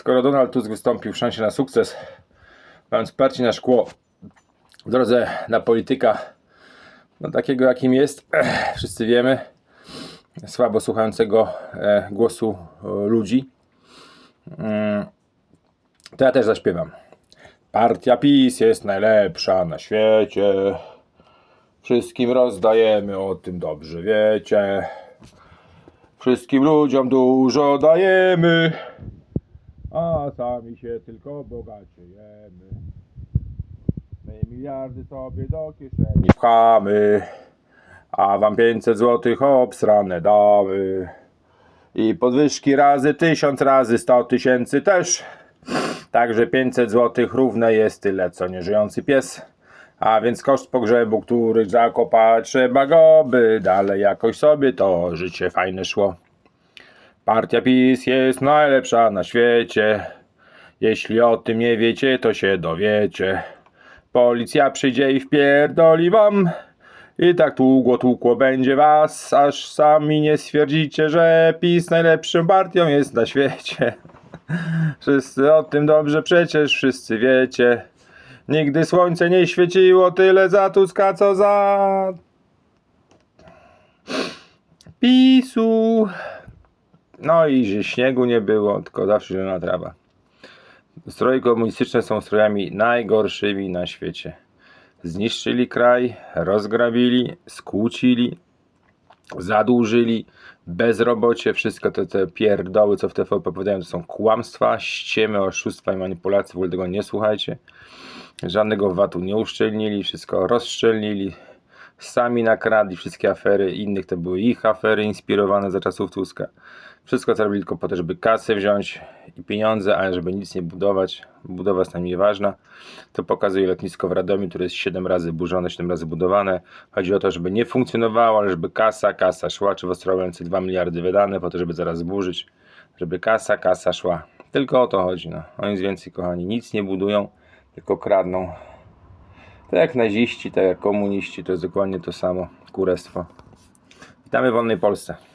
Skoro Donald Tusk wystąpił w szansie na sukces, mając parcie na szkło w drodze na polityka, no takiego jakim jest, wszyscy wiemy, słabo słuchającego e, głosu e, ludzi, mm, to ja też zaśpiewam. Partia PiS jest najlepsza na świecie. Wszystkim rozdajemy, o tym dobrze wiecie. Wszystkim ludziom dużo dajemy, a sami się tylko bogaciejemy. My miliardy sobie do kieszeni pchamy, a wam 500 złotych obsrane damy. I podwyżki razy tysiąc razy 100 tysięcy też. Także 500 zł równe jest tyle, co nieżyjący pies. A więc koszt pogrzebu, który zakopać trzeba go, by dalej jakoś sobie to życie fajne szło. Partia PiS jest najlepsza na świecie. Jeśli o tym nie wiecie, to się dowiecie. Policja przyjdzie i wpierdoli wam. I tak długo tłukło będzie was, aż sami nie stwierdzicie, że PiS najlepszą partią jest na świecie. Wszyscy o tym dobrze przecież wszyscy wiecie. Nigdy słońce nie świeciło tyle za Tuska, co za PiSu. No i że śniegu nie było, tylko zawsze zielona trawa. Stroje komunistyczne są strojami najgorszymi na świecie. Zniszczyli kraj, rozgrabili, skłócili, zadłużyli, bezrobocie, wszystko te, te pierdoły, co w TVP powiadają, to są kłamstwa, ściemy, oszustwa i manipulacje, w ogóle tego nie słuchajcie. Żadnego VAT-u nie uszczelnili, wszystko rozszczelnili, sami nakradli wszystkie afery, innych to były ich afery inspirowane za czasów Tuska. Wszystko co robili tylko po to, żeby kasę wziąć i pieniądze, ale żeby nic nie budować. Budowa jest nam nieważna. To pokazuje lotnisko w Radomiu, które jest 7 razy burzone, 7 razy budowane. Chodzi o to, żeby nie funkcjonowało, ale żeby kasa, kasa szła, czy w Ostrołęce 2 miliardy wydane po to, żeby zaraz zburzyć. Żeby kasa, kasa szła. Tylko o to chodzi. No. O nic więcej, kochani. Nic nie budują, tylko kradną. Tak jak naziści, tak jak komuniści, to jest dokładnie to samo. Kurestwo. Witamy w wolnej Polsce.